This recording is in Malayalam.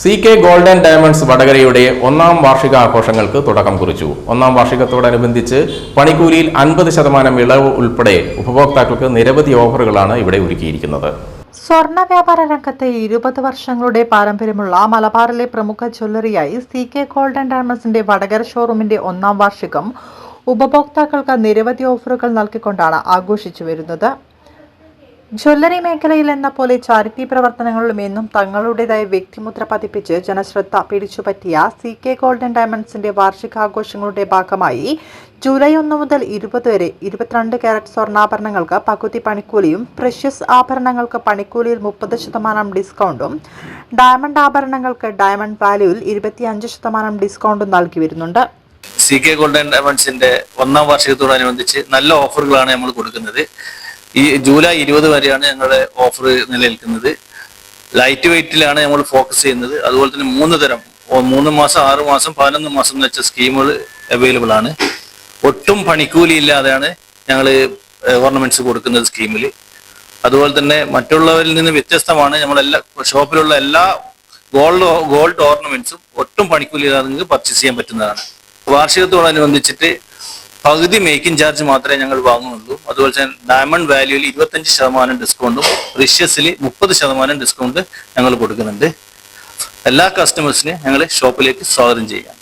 സി കെ ഗോൾഡൻ ഡയമണ്ട്സ് വടകരയുടെ ഒന്നാം വാർഷിക ആഘോഷങ്ങൾക്ക് തുടക്കം കുറിച്ചു. ഒന്നാം വാർഷികത്തോടനുബന്ധിച്ച് പണിക്കൂലിയിൽ അൻപത് ശതമാനം ഇളവ് ഉൾപ്പെടെ ഉപഭോക്താക്കൾക്ക് നിരവധി ഓഫറുകളാണ് ഇവിടെ ഒരുക്കിയിരിക്കുന്നത്. സ്വർണ വ്യാപാര രംഗത്തെ ഇരുപത് വർഷങ്ങളുടെ പാരമ്പര്യമുള്ള മലബാറിലെ പ്രമുഖ ജ്വല്ലറിയായി സി കെ ഗോൾഡൻ ഡയമണ്ട്സിന്റെ വടകര ഷോറൂമിന്റെ ഒന്നാം വാർഷികം ഉപഭോക്താക്കൾക്ക് നിരവധി ഓഫറുകൾ നൽകിക്കൊണ്ടാണ് ആഘോഷിച്ചു വരുന്നത്. ജ്വല്ലറി മേഖലയിൽ എന്ന പോലെ ചാരിറ്റി പ്രവർത്തനങ്ങളിലും എന്നും തങ്ങളുടേതായ വ്യക്തിമുദ്ര പതിപ്പിച്ച് ജനശ്രദ്ധ പിടിച്ചുപറ്റിയ സി കെ ഗോൾഡൻ ഡയമണ്ട്സിന്റെ വാർഷികാഘോഷങ്ങളുടെ ഭാഗമായി ജൂലൈ ഒന്ന് മുതൽ ഇരുപത് വരെ ഇരുപത്തിരണ്ട് കാരറ്റ് സ്വർണാഭരണങ്ങൾക്ക് പകുതി പണിക്കൂലിയും പ്രഷ്യസ് ആഭരണങ്ങൾക്ക് പണിക്കൂലിയിൽ മുപ്പത് ശതമാനം ഡിസ്കൗണ്ടും ഡയമണ്ട് ആഭരണങ്ങൾക്ക് ഡയമണ്ട് വാല്യൂവിൽ ഇരുപത്തിയഞ്ച് ശതമാനം ഡിസ്കൗണ്ടും നൽകി വരുന്നുണ്ട്. സി കെ ഗോൾഡൻ ഡയമണ്ട്സിന്റെ ഒന്നാം വാർഷികത്തോടനുബന്ധിച്ച് നല്ല ഓഫറുകളാണ് നമ്മൾ കൊടുക്കുന്നത്. ഈ ജൂലൈ ഇരുപത് വരെയാണ് ഞങ്ങളുടെ ഓഫർ നിലനിൽക്കുന്നത്. ലൈറ്റ് വെയിറ്റിലാണ് നമ്മൾ ഫോക്കസ് ചെയ്യുന്നത്. അതുപോലെ തന്നെ മൂന്ന് തരം. മൂന്ന് മാസം ആറ് മാസം പതിനൊന്ന് മാസം എന്ന് വെച്ച സ്കീമുകൾ അവൈലബിൾ ആണ്. ഒട്ടും പണിക്കൂലി ഇല്ലാതെയാണ് ഞങ്ങൾ ഓർണമെന്റ്സ് കൊടുക്കുന്നത് സ്കീമിൽ അതുപോലെ തന്നെ മറ്റുള്ളവരിൽ നിന്ന് വ്യത്യസ്തമാണ് നമ്മളെല്ലാ ഷോപ്പിലുള്ള എല്ലാ ഗോൾഡ് ഗോൾഡ് ഓർണമെന്റ്സും ഒട്ടും പണിക്കൂലി ഇല്ലാതെ നിങ്ങൾക്ക് പർച്ചേസ് ചെയ്യാൻ പറ്റുന്നതാണ്. വാർഷികത്തോടനുബന്ധിച്ചിട്ട് പകുതി മേക്കിംഗ് ചാർജ് മാത്രമേ ഞങ്ങൾ വാങ്ങുന്നുള്ളൂ. അതുപോലെ തന്നെ ഡയമണ്ട് വാല്യൂയിൽ ഇരുപത്തഞ്ച് ശതമാനം ഡിസ്കൗണ്ടും റിഷ്യസിൽ മുപ്പത് ശതമാനം ഡിസ്കൗണ്ട് ഞങ്ങൾ കൊടുക്കുന്നുണ്ട്. എല്ലാ കസ്റ്റമേഴ്സിനെ ഞങ്ങൾ ഷോപ്പിലേക്ക് സ്വാഗതം ചെയ്യാം.